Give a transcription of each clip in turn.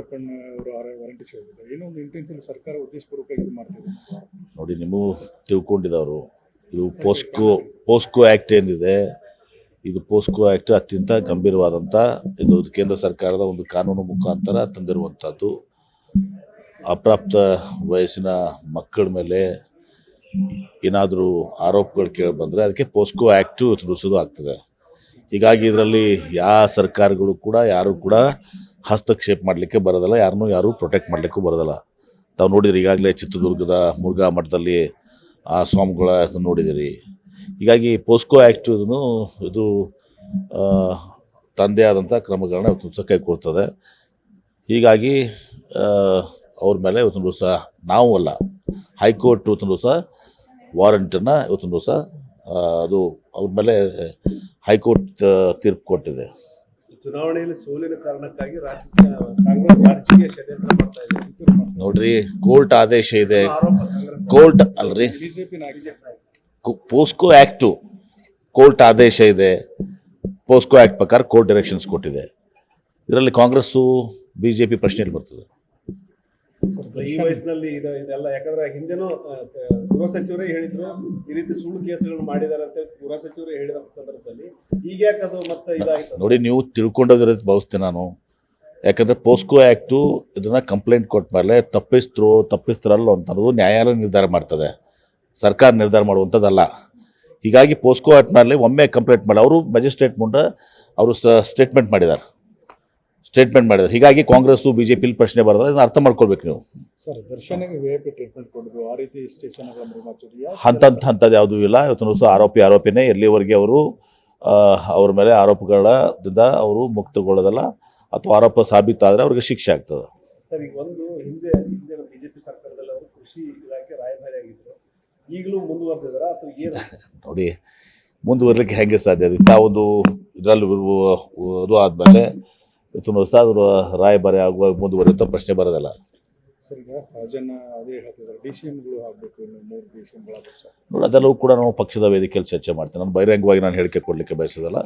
ಅವರು ವಾರಂಟಿ ಏನೋ ಒಂದು ಸರ್ಕಾರ ಇದು ಮಾಡ್ತಿದೆ. ನೋಡಿ ನೀವು ತಿಳ್ಕೊಂಡಿದವರು, ಇದು ಪೋಸ್ಕೋ ಪೋಸ್ಕೋ ಆ್ಯಕ್ಟ್ ಏನಿದೆ, ಇದು ಪೋಸ್ಕೋ ಆ್ಯಕ್ಟ್ ಅತ್ಯಂತ ಗಂಭೀರವಾದಂಥ ಇದು ಕೇಂದ್ರ ಸರ್ಕಾರದ ಒಂದು ಕಾನೂನು ಮುಖಾಂತರ ತಂದಿರುವಂಥದ್ದು ಅಪ್ರಾಪ್ತ ವಯಸ್ಸಿನ ಮಕ್ಕಳ ಮೇಲೆ ಏನಾದರೂ ಆರೋಪಗಳು ಕೇಳಿ ಬಂದರೆ ಅದಕ್ಕೆ ಪೋಸ್ಕೋ ಆ್ಯಕ್ಟು ತಿಳಿಸೋದು ಆಗ್ತದೆ ಹೀಗಾಗಿ ಇದರಲ್ಲಿ ಯಾವ ಸರ್ಕಾರಗಳು ಕೂಡ, ಯಾರು ಕೂಡ ಹಸ್ತಕ್ಷೇಪ ಮಾಡಲಿಕ್ಕೆ ಬರೋದಿಲ್ಲ, ಯಾರನ್ನೂ ಯಾರೂ ಪ್ರೊಟೆಕ್ಟ್ ಮಾಡಲಿಕ್ಕೂ ಬರೋದಿಲ್ಲ. ತಾವು ನೋಡಿದ್ರಿ, ಈಗಾಗಲೇ ಚಿತ್ರದುರ್ಗದ ಮುರುಘಾ ಮಠದಲ್ಲಿ, ಆ ಸ್ವಾಮಿಗಳ ನೋಡಿದಿರಿ. ಹೀಗಾಗಿ ಪೋಸ್ಕೋ ಆ್ಯಕ್ಟು ಇದು ತಂದೆ ಆದಂಥ ಕ್ರಮಗಳನ್ನ ಇವತ್ತು ಕೈ ಕೊಡ್ತದೆ. ಹೀಗಾಗಿ ಅವ್ರ ಮೇಲೆ ಇವತ್ತಿನ ದಿವಸ ನಾವು ಅಲ್ಲ, ಹೈಕೋರ್ಟ್ ಇವತ್ತಿನ ದಿವಸ ವಾರಂಟನ್ನು ಇವತ್ತಿನ ದಿವಸ ಅದು ಅವ್ರ ಮೇಲೆ ಹೈಕೋರ್ಟ್ ತೀರ್ಪು ಕೊಟ್ಟಿದೆ. ಚುನಾವಣೆಯಲ್ಲಿ ಸೋಲಿನ ಕಾರಣಕ್ಕಾಗಿ ರಾಜಕೀಯ ಕಾಂಗ್ರೆಸ್ ರಾಜಕೀಯ ಷಡ್ಯಂತ್ರ ಮಾಡ್ತಾ ಇದೆ. ನೋಡ್ರಿ ಕೋರ್ಟ್ ಆದೇಶ ಇದೆ. ಕೋರ್ಟ್ ಅಲ್ರಿ? ಪೋಸ್ಕೋ ಆ್ಯಕ್ಟು ಕೋರ್ಟ್ ಆದೇಶ ಇದೆ. ಪೋಸ್ಕೋ ಆ್ಯಕ್ಟ್ ಪ್ರಕಾರ ಕೋರ್ಟ್ ಡೈರೆಕ್ಷನ್ಸ್ ಕೊಟ್ಟಿದೆ. ಇದರಲ್ಲಿ ಕಾಂಗ್ರೆಸ್ಸು ಬಿ ಜೆ ಪಿ ಪ್ರಶ್ನೆಯಲ್ಲಿ ಬರ್ತದೆ. ಈ ವಯಸ್ಸಿನಲ್ಲಿ ಇದು ಇದೆಲ್ಲ ಯಾಕಂದ್ರೆ ಹಿಂದೆನೂ ಗೃಹ ಸಚಿವರೇ ಹೇಳಿದ್ರು ಈ ರೀತಿ ಸುಳ್ಳು ಕೇಸುಗಳು ಮಾಡಿದಾರೆ ಅಂತ ಗೃಹ ಸಚಿವರೇ ಹೇಳಿದ ಸಂದರ್ಭದಲ್ಲಿ ಈಗ ಯಾಕೆ ಅದು ಮತ್ತೆ ಇದಾಗಿತ್ತು ನೋಡಿ ನೀವು ತಿಳ್ಕೊಂಡೋಗಿರೋದು ಭಾವಿಸ್ತೀನಿ ನಾನು. ಯಾಕಂದರೆ ಪೋಸ್ಕೋ ಆ್ಯಕ್ಟು ಇದನ್ನು ಕಂಪ್ಲೇಂಟ್ ಕೊಟ್ಟ ಮೇಲೆ ತಪ್ಪಿಸ್ತರು ತಪ್ಪಿಸ್ತರಲ್ಲ ಅಂತ ಅನ್ನೋದು ನ್ಯಾಯಾಲಯ ನಿರ್ಧಾರ ಮಾಡ್ತದೆ. ಸರ್ಕಾರ ನಿರ್ಧಾರ ಮಾಡುವಂಥದ್ದಲ್ಲ. ಹೀಗಾಗಿ ಪೋಸ್ಕೋ ಆ್ಯಕ್ಟ್ ಮೇಲೆ ಒಮ್ಮೆ ಕಂಪ್ಲೇಂಟ್ ಮಾಡಿ ಅವರು ಮ್ಯಾಜಿಸ್ಟ್ರೇಟ್ ಮುಂದೆ ಅವರು ಸ್ಟೇಟ್ಮೆಂಟ್ ಮಾಡಿದ್ದಾರೆ. ಸ್ಟೇಟ್ಮೆಂಟ್ ಮಾಡಿದ್ರು ಹೀಗಾಗಿ ಕಾಂಗ್ರೆಸ್ಸು ಬಿ ಜೆ ಪಿಲಿ ಪ್ರಶ್ನೆ ಬರ್ತದೆ ಇದನ್ನ ಅರ್ಥ ಮಾಡ್ಕೊಳ್ಬೇಕು ನೀವು. ಸರ್ ದರ್ಶನಿಗೆ ವಿ ಐ ಪಿ ಟ್ರೀಟ್ಮೆಂಟ್ ಕೊಡೋದು ಆ ರೀತಿ ಸ್ಟೇಷನ್ಗಳ ಅಂಥದ್ದು ಅಂಥದ್ದು ಯಾವುದೂ ಇಲ್ಲ. ಇವತ್ತು ದಿವಸ ಆರೋಪಿ ಆರೋಪಿನೇ. ಎಲ್ಲಿವರೆಗೆ ಅವರು ಅವ್ರ ಮೇಲೆ ಆರೋಪಗಳಿಂದ ಅವರು ಮುಕ್ತಗೊಳ್ಳೋದಲ್ಲ ಅಥವಾ ಆರೋಪ ಸಾಬೀತಾದ್ರೆ ಅವ್ರಿಗೆ ಶಿಕ್ಷೆ ಆಗ್ತದೆ. ಸರ್ ಈಗ ಒಂದು ಹಿಂದೆ ಹಿಂದೆ ಬಿಜೆಪಿ ಸರ್ಕಾರದಲ್ಲಿ ಅವರು ಕೃಷಿ ಇಲಾಖೆ ರಾಯಭಾರಿ ಆಗಿದ್ರು. ಈಗಲೂ ಮುಂದುವರೆದಿದ್ದಾರೆ ಅಥವಾ ಏನು? ನೋಡಿ ಮುಂದುವರಲಿಕ್ಕೆ ಹೆಂಗೆ ಸಾಧ್ಯ? ಇಂಥ ಒಂದು ಇದರಲ್ಲಿ ಅದು ಆದಮೇಲೆ ದಿವಸ ಅವರು ರಾಯಭಾರಿ ಆಗುವ ಮುಂದುವರಿಯುವಂಥ ಪ್ರಶ್ನೆ ಬರೋದಲ್ಲ. ನೋಡಿ ಅದೆಲ್ಲವೂ ಕೂಡ ನಾವು ಪಕ್ಷದ ವೇದಿಕೆಯಲ್ಲಿ ಚರ್ಚೆ ಮಾಡ್ತೀನಿ. ನಾನು ಬಹಿರಂಗವಾಗಿ ನಾನು ಹೇಳಿಕೆ ಕೊಡಲಿಕ್ಕೆ ಬಯಸೋದಲ್ಲ.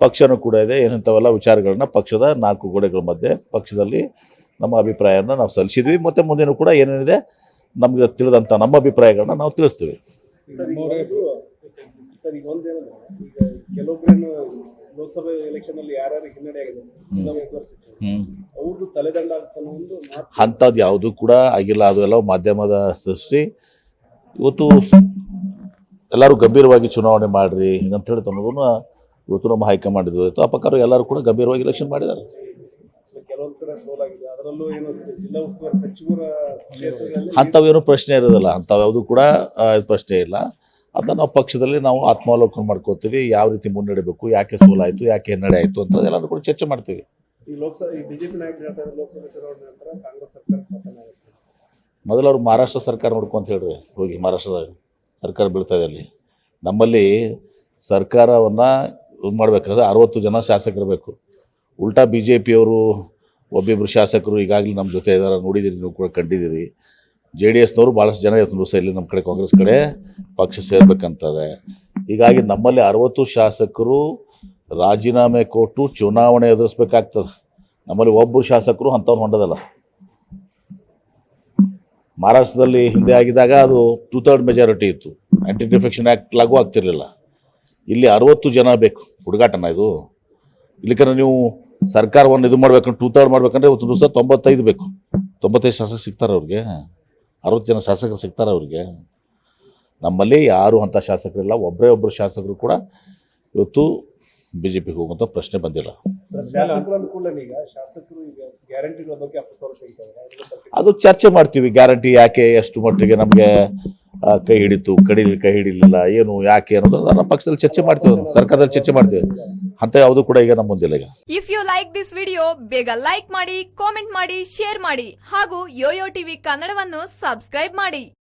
ಪಕ್ಷನೂ ಕೂಡ ಇದೆ ಏನಂಥವೆಲ್ಲ ವಿಚಾರಗಳನ್ನ ಪಕ್ಷದ ನಾಲ್ಕು ಗೋಡೆಗಳ ಮಧ್ಯೆ ಪಕ್ಷದಲ್ಲಿ ನಮ್ಮ ಅಭಿಪ್ರಾಯವನ್ನು ನಾವು ಸಲ್ಲಿಸಿದ್ವಿ. ಮತ್ತು ಮುಂದಿನ ಕೂಡ ಏನೇನಿದೆ ನಮಗೆ ತಿಳಿದಂಥ ನಮ್ಮ ಅಭಿಪ್ರಾಯಗಳನ್ನ ನಾವು ತಿಳಿಸ್ತೀವಿ. ಲೋಕಸಭೆ ಎಲೆಕ್ಷನ್ ಅಲ್ಲಿ ಯಾರ್ಯಾರು ಹಿನ್ನಡೆ ಆಗಿದೆ ಅವ್ರದ್ದು ತಲೆದಂಡ ಒಂದು ಅಂಥದ್ದು ಯಾವುದೂ ಕೂಡ ಆಗಿಲ್ಲ ಅದು ಎಲ್ಲ ಮಾಧ್ಯಮದ ಸೃಷ್ಟಿ. ಇವತ್ತು ಎಲ್ಲರೂ ಗಂಭೀರವಾಗಿ ಚುನಾವಣೆ ಮಾಡಿರಿ ಹೇಳಿ ತಮಗೂ ಇವತ್ತು ನಮ್ಮ ಹೈಕಮಾಂಡ್ ಇದು ಆ ಪ್ರಕಾರ ಎಲ್ಲರೂ ಕೂಡ ಗಂಭೀರವಾಗಿ ಎಲೆಕ್ಷನ್ ಮಾಡಿದ್ದಾರೆ. ಕೆಲವೊಂದ್ ಕಡೆ ಸೋಲಾಗಿದೆ ಅದರಲ್ಲೂ ಏನು ಜಿಲ್ಲಾ ಉಸ್ತುವಾರಿ ಸಚಿವರ ಅಂಥವೇನು ಪ್ರಶ್ನೆ ಇರೋದಿಲ್ಲ. ಅಂಥವು ಯಾವುದೂ ಕೂಡ ಪ್ರಶ್ನೆ ಇಲ್ಲ. ಅದನ್ನ ನಾವು ಪಕ್ಷದಲ್ಲಿ ನಾವು ಆತ್ಮಾವಲೋಕನ ಮಾಡ್ಕೋತೀವಿ ಯಾವ ರೀತಿ ಮುನ್ನಡೆಬೇಕು ಯಾಕೆ ಸೋಲಾಯಿತು ಯಾಕೆ ಹಿನ್ನಡೆ ಆಯಿತು ಅಂತ ಎಲ್ಲರೂ ಕೂಡ ಚರ್ಚೆ ಮಾಡ್ತೀವಿ. ಮೊದಲು ಅವ್ರು ಮಹಾರಾಷ್ಟ್ರ ಸರ್ಕಾರ ನೋಡ್ಕೊಂತ ಹೇಳ್ರಿ ಹೋಗಿ ಮಹಾರಾಷ್ಟ್ರದಾಗ ಸರ್ಕಾರ ಬೀಳ್ತಾ ಇದೆ ಅಲ್ಲಿ. ನಮ್ಮಲ್ಲಿ ಸರ್ಕಾರವನ್ನು ಇದು ಮಾಡಬೇಕಾದ್ರೆ ಅರವತ್ತು ಜನ ಶಾಸಕರು ಬೇಕು ಉಲ್ಟಾ ಬಿ ಜೆ ಪಿಯವರು ಒಬ್ಬಿಬ್ಬರು ಶಾಸಕರು ಈಗಾಗಲೇ ನಮ್ಮ ಜೊತೆ ಇದ್ದಾರೆ ನೋಡಿದ್ದೀರಿ ನೀವು ಕೂಡ ಕಂಡಿದ್ದೀರಿ. ಜೆ ಡಿ ಎಸ್ನವರು ಭಾಳಷ್ಟು ಜನ ಇವತ್ತು ದಿವಸ ಇಲ್ಲಿ ನಮ್ಮ ಕಡೆ ಕಾಂಗ್ರೆಸ್ ಕಡೆ ಪಕ್ಷ ಸೇರ್ಬೇಕಂತಾರೆ ಹೀಗಾಗಿ ನಮ್ಮಲ್ಲಿ ಅರವತ್ತು ಶಾಸಕರು ರಾಜೀನಾಮೆ ಕೊಟ್ಟು ಚುನಾವಣೆ ಎದುರಿಸ್ಬೇಕಾಗ್ತದೆ. ನಮ್ಮಲ್ಲಿ ಒಬ್ಬರು ಶಾಸಕರು ಅಂಥವ್ರು ಹೊಂಡದಲ್ಲ. ಮಹಾರಾಷ್ಟ್ರದಲ್ಲಿ ಹಿಂದೆ ಆಗಿದಾಗ ಅದು ಟೂ ಥರ್ಡ್ ಮೆಜಾರಿಟಿ ಇತ್ತು. ಆ್ಯಂಟಿ ಡಿಫೆಕ್ಷನ್ ಆ್ಯಕ್ಟ್ ಲಾಗೂ ಆಗ್ತಿರಲಿಲ್ಲ. ಇಲ್ಲಿ ಅರವತ್ತು ಜನ ಬೇಕು. ಹುಡುಗಾಟನ ಇದು? ಇಲ್ಲಿಕಂದ್ರೆ ನೀವು ಸರ್ಕಾರವನ್ನು ಇದು ಮಾಡ್ಬೇಕಂದ್ರೆ ಟೂ ಥರ್ಡ್ ಮಾಡ್ಬೇಕಂದ್ರೆ ಇವತ್ತು ದಿವಸ ತೊಂಬತ್ತೈದು ಬೇಕು. ತೊಂಬತ್ತೈದು ಶಾಸಕ ಸಿಗ್ತಾರೆ ಅವ್ರಿಗೆ. ಅರವತ್ತು ಜನ ಶಾಸಕರು ಸಿಗ್ತಾರೆ ಅವ್ರಿಗೆ. ನಮ್ಮಲ್ಲಿ ಯಾರು ಅಂಥ ಶಾಸಕರಿಲ್ಲ ಒಬ್ಬರೇ ಒಬ್ಬರು ಶಾಸಕರು ಕೂಡ ಇವತ್ತು ಬಿ ಜೆ ಪಿಗೆ ಹೋಗುವಂಥ ಪ್ರಶ್ನೆ ಬಂದಿಲ್ಲ. ಅದು ಚರ್ಚೆ ಮಾಡ್ತೀವಿ ಗ್ಯಾರಂಟಿ ಯಾಕೆ ಎಷ್ಟು ಮಟ್ಟಿಗೆ ನಮಗೆ ಕೈ ಹಿಡಿತು, ಕಡಿಲಿ ಕೈ ಹಿಡಿಲಿಲ್ಲ, ಏನು, ಯಾಕೆ ಅನ್ನೋದು ನಮ್ಮ ಪಕ್ಷದಲ್ಲಿ ಚರ್ಚೆ ಮಾಡ್ತೀವಿ ಸರ್ಕಾರದಲ್ಲಿ ಚರ್ಚೆ ಮಾಡ್ತೀವಿ ಅಂತ ಯಾವುದು ಕೂಡ ಈಗ ನಮ್ಮ ಮುಂದಿಲ್ಲ ಈಗ. If you like this video ಬೇಗ ಲೈಕ್ ಮಾಡಿ ಕಾಮೆಂಟ್ ಮಾಡಿ ಶೇರ್ ಮಾಡಿ, ಹಾಗೂ ಯೋಯೋ ಟಿವಿ ಕನ್ನಡವನ್ನು ಸಬ್ಸ್ಕ್ರೈಬ್ ಮಾಡಿ.